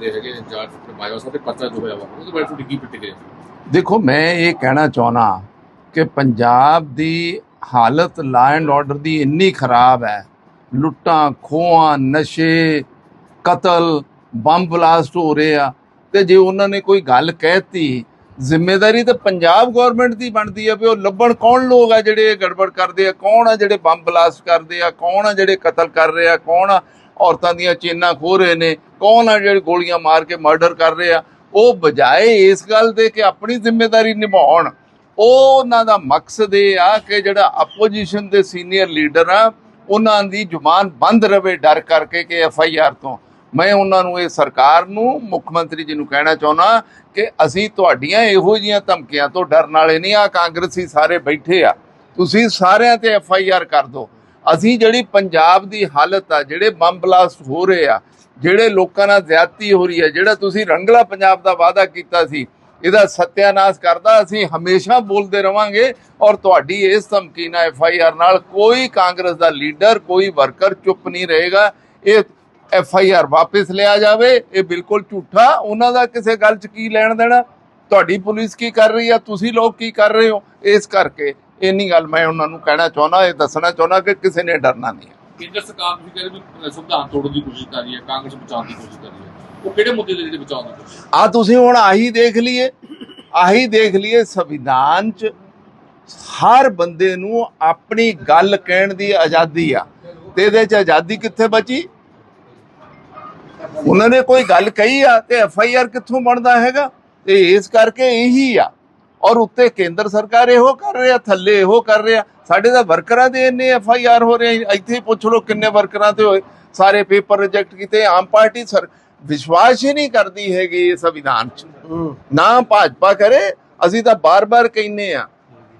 ਦੇ ਹੈਗੇ incharge mayo ਸਾਹਿਬ ਤੇ ਪਰਚਾ ਜੋ ਹੋਇਆ ਵਾ ਉਹਦੇ ਬਾਰੇ ਤੁਹਾਡੀ ਕੀ ਪ੍ਰਤੀਕਿਰਿਆ ਦੇਖੋ, ਮੈਂ ਇਹ ਕਹਿਣਾ ਚਾਹਣਾ ਕਿ ਪੰਜਾਬ ਦੀ ਹਾਲਤ ਲਾ ਐਂਡ ਆਰਡਰ ਦੀ ਇੰਨੀ ਖਰਾਬ ਹੈ। ਲੁੱਟਾਂ, ਖੋਹਾਂ, ਨਸ਼ੇ, ਕਤਲ, ਬੰਬ ਬਲਾਸਟ ਹੋ ਰਹੇ ਆ। ਤੇ ਜੇ ਉਹਨਾਂ ਨੇ ਕੋਈ ਗੱਲ ਕਹਿਤੀ, ਜ਼ਿੰਮੇਵਾਰੀ ਤਾਂ ਪੰਜਾਬ ਗਵਰਨਮੈਂਟ ਦੀ ਬਣਦੀ ਆ ਵੀ ਉਹ ਲੱਭਣ ਕੌਣ ਲੋਕ ਆ ਜਿਹੜੇ ਗੜਬੜ ਕਰਦੇ ਆ, ਕੌਣ ਆ ਜਿਹੜੇ ਬੰਬ ਬਲਾਸਟ ਕਰਦੇ ਆ, ਕੌਣ ਆ ਜਿਹੜੇ ਕਤਲ ਕਰ ਰਹੇ ਆ, ਕੌਣ ਆ ਔਰਤਾਂ ਦੀਆਂ ਚੇਨਾਂ ਖੋਹ ਰਹੇ ਨੇ, ਕੌਣ ਆ ਜਿਹੜੇ ਗੋਲੀਆਂ ਮਾਰ ਕੇ ਮਰਡਰ ਕਰ ਰਹੇ ਆ? ਉਹ ਬਜਾਏ ਇਸ ਗੱਲ ਦੇ ਕਿ ਆਪਣੀ ਜ਼ਿੰਮੇਵਾਰੀ ਨਿਭਾਉਣ। ਉਹਨਾਂ ਦਾ ਮਕਸਦ ਇਹ ਆ ਕਿ ਜਿਹੜਾ ਆਪੋਜੀਸ਼ਨ ਦੇ ਸੀਨੀਅਰ ਲੀਡਰ ਆ, ਉਹਨਾਂ ਦੀ ਜ਼ੁਬਾਨ ਬੰਦ ਰਵੇ ਡਰ ਕਰਕੇ ਕਿ ਐਫ ਆਈ ਆਰ ਤੋਂ। ਮੈਂ ਉਹਨਾਂ ਨੂੰ, ਇਹ ਸਰਕਾਰ ਨੂੰ, ਮੁੱਖ ਮੰਤਰੀ ਜੀ ਨੂੰ ਕਹਿਣਾ ਚਾਹੁੰਦਾ ਕਿ ਅਸੀਂ ਤੁਹਾਡੀਆਂ ਇਹੋ ਜੀਆਂ ਧਮਕੀਆਂ ਤੋਂ ਡਰਨ ਵਾਲੇ ਨਹੀਂ ਆ, ਕਾਂਗਰਸੀ ਸਾਰੇ ਬੈਠੇ ਆ। ਤੁਸੀਂ ਸਾਰਿਆਂ ਤੇ ਐਫ ਆਈ ਆਰ ਕਰ ਦਿਓ। ਅਸੀਂ ਜਿਹੜੀ ਪੰਜਾਬ ਦੀ ਹਾਲਤ ਆ, ਜਿਹੜੇ ਬੰਬ ਬਲਾਸਟ ਹੋ ਰਹੇ ਆ, ਜਿਹੜੇ ਲੋਕਾਂ ਨਾਲ ਜ਼ਿਆਦਤੀ ਹੋ ਰਹੀ ਹੈ ਜਿਹੜਾ ਤੁਸੀਂ ਰੰਗਲਾ ਪੰਜਾਬ ਦਾ ਵਾਅਦਾ ਕੀਤਾ ਸੀ, ਇਹਦਾ ਸਤਿਆਨਾਸ਼ ਕਰਦਾ, ਅਸੀਂ ਹਮੇਸ਼ਾ ਬੋਲਦੇ ਰਵਾਂਗੇ ਔਰ ਤੁਹਾਡੀ ਇਸ ਧਮਕੀ ਨਾਲ ਐਫ ਆਈ ਆਰ ਨਾਲ ਕੋਈ ਕਾਂਗਰਸ ਦਾ ਲੀਡਰ, ਕੋਈ ਵਰਕਰ ਚੁੱਪ ਨਹੀਂ ਰਹੇਗਾ। ਇਹ ਐਫ ਆਈ ਆਰ ਵਾਪਸ ਲਿਆ ਜਾਵੇ, ਇਹ ਬਿਲਕੁਲ ਝੂਠਾ। ਉਹਨਾਂ ਦਾ ਕਿਸੇ ਗੱਲ 'ਚ ਕੀ ਲੈਣ ਦੇਣਾ? ਤੁਹਾਡੀ ਪੁਲਿਸ ਕੀ ਕਰ ਰਹੀ ਆ? ਤੁਸੀਂ ਲੋਕ ਕੀ ਕਰ ਰਹੇ ਹੋ? ਇਸ ਕਰਕੇ ਇੰਨੀ ਗੱਲ ਮੈਂ ਉਹਨਾਂ ਨੂੰ ਕਹਿਣਾ ਚਾਹੁੰਦਾ ਇਹ ਦੱਸਣਾ ਚਾਹੁੰਦਾ ਕਿ ਕਿਸੇ ਨੇ ਡਰਨਾ ਨਹੀਂ ਕੇਂਦਰ ਸਰਕਾਰ ਤੁਸੀਂ ਕਹਿੰਦੇ ਵੀ ਅਹ, ਸੰਵਿਧਾਨ ਤੋੜਨ ਦੀ ਕੋਸ਼ਿਸ਼ ਕਰ ਰਹੀ ਹੈ ਕਾਂਗਰਸ ਬਚਾਉਣ ਦੀ ਕੋਸ਼ਿਸ਼ ਕਰ ਰਹੀ ਹੈ। ਉਹ ਕਿਹੜੇ ਮੁੱਦੇ ਦੇ ਜਿਹੜੇ ਬਚਾਉਣ ਦੀ ਕੋਸ਼ਿਸ਼ ਆ ਤੁਸੀਂ ਹੁਣ ਆਹੀ ਦੇਖ ਲਈਏ ਆਹੀ ਦੇਖ ਲਈਏ ਸੰਵਿਧਾਨ 'ਚ ਹਰ ਬੰਦੇ ਨੂੰ ਆਪਣੀ ਗੱਲ ਕਹਿਣ ਦੀ ਆਜ਼ਾਦੀ ਆ। ਤੇ ਇਹਦੇ 'ਚ ਆਜ਼ਾਦੀ ਕਿੱਥੇ ਬਚੀ? ਉਹਨਾਂ ਨੇ ਕੋਈ ਗੱਲ ਕਹੀ ਆ ਤੇ ਐਫ ਆਈ ਆਰ ਕਿੱਥੋਂ ਬਣਦਾ ਹੈਗਾ? ਤੇ ਇਸ ਕਰਕੇ ਇਹੀ ਆ। ਔਰ ਉੱਤੇ ਕੇਂਦਰ ਸਰਕਾਰ ਇਹੋ ਕਰ ਰਿਹਾ ਥੱਲੇ ਇਹੋ ਕਰ ਰਿਹਾ। ਸਾਡੇ ਤਾਂ ਵਰਕਰਾਂ ਦੇ ਇੰਨੇ ਐਫ ਆਈ ਆਰ ਹੋ ਰਹੇ। ਇੱਥੇ ਪੁੱਛ ਲਓ ਕਿੰਨੇ ਵਰਕਰਾਂ ਤੇ ਹੋਏ। ਸਾਰੇ ਪੇਪਰ ਰਿਜੈਕਟ ਕੀਤੇ। ਆਮ ਪਾਰਟੀ ਸਰ ਵਿਸ਼ਵਾਸ ਹੀ ਨਹੀਂ ਕਰਦੀ ਹੈਗੀ ਸੰਵਿਧਾਨ 'ਚ। ਨਾ ਭਾਜਪਾ ਕਰੇ ਅਸੀਂ ਤਾਂ ਬਾਰ-ਬਾਰ ਕਹਿੰਨੇ ਆ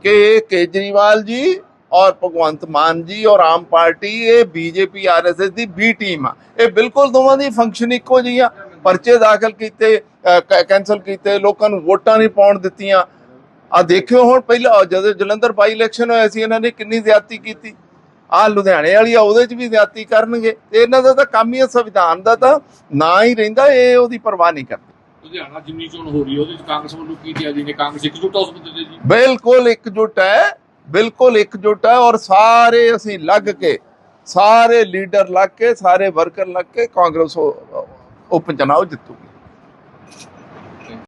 ਕਿ ਇਹ ਕੇਜਰੀਵਾਲ ਜੀ ਔਰ ਭਗਵੰਤ ਮਾਨ ਜੀ ਔਰ ਆਮ ਪਾਰਟੀ ਇਹ ਬੀਜੇਪੀ ਆਰਐਸਐਸ ਦੀ ਬੀ ਟੀਮ ਆ। ਇਹ ਬਿਲਕੁਲ ਦੋਵਾਂ ਦੀ ਫੰਕਸ਼ਨ ਇੱਕੋ ਜਿਹੀ ਆ। ਪਰਚੇ ਦਾਖਲ ਕੀਤੇ ਕੈਨਸਲ ਕੀਤੇ ਲੋਕਾਂ ਨੂੰ ਵੋਟਾਂ ਨਹੀਂ ਪਾਉਣ ਦਿੱਤੀਆਂ। ਆ ਦੇਖਿਓ ਹੁਣ ਪਹਿਲਾਂ ਜਦੋਂ ਜਲੰਧਰ ਬਾਈ ਇਲੈਕਸ਼ਨ ਹੋਇਆ ਸੀ ਇਹਨਾਂ ਨੇ ਕਿੰਨੀ ਜ਼ਿਆਦਤੀ ਕੀਤੀ। ਆ ਲੁਧਿਆਣੇ ਵਾਲੀ ਆ ਉਹਦੇ 'ਚ ਵੀ ਜ਼ਿਆਦਤੀ ਕਰਨਗੇ। ਤੇ ਇਹਨਾਂ ਦਾ ਤਾਂ ਕੰਮ ਹੀ ਸੰਵਿਧਾਨ ਦਾ ਤਾਂ ਨਾ ਹੀ ਰਹਿੰਦਾ ਇਹ ਉਹਦੀ ਪਰਵਾਹ ਨਹੀਂ ਕਰਦੇ। ਲੁਧਿਆਣਾ ਜਿਮਨੀ ਚੋਣ ਹੋ ਰਹੀ ਹੈ ਉਹਦੇ ਵਿੱਚ ਕਾਂਗਰਸ ਵੱਲੋਂ ਕੀ ਕਿਹਾ ਜੀ? ਨੇ ਕਾਂਗਰਸ ਇਕਜੁੱਟ ਉਸ ਮੁੱਦੇ ਤੇ ਜੀ? ਬਿਲਕੁਲ ਇਕਜੁੱਟ ਹੈ ਬਿਲਕੁਲ ਇਕਜੁੱਟ ਹੈ ਔਰ ਸਾਰੇ ਅਸੀਂ ਲੱਗ ਕੇ ਸਾਰੇ ਲੀਡਰ ਲੱਗ ਕੇ ਸਾਰੇ ਵਰਕਰ ਲੱਗ ਕੇ ਕਾਂਗਰਸ ਉਹ ਉਪ ਚੁਣਾਵ ਜਿੱਤੂਗੀ।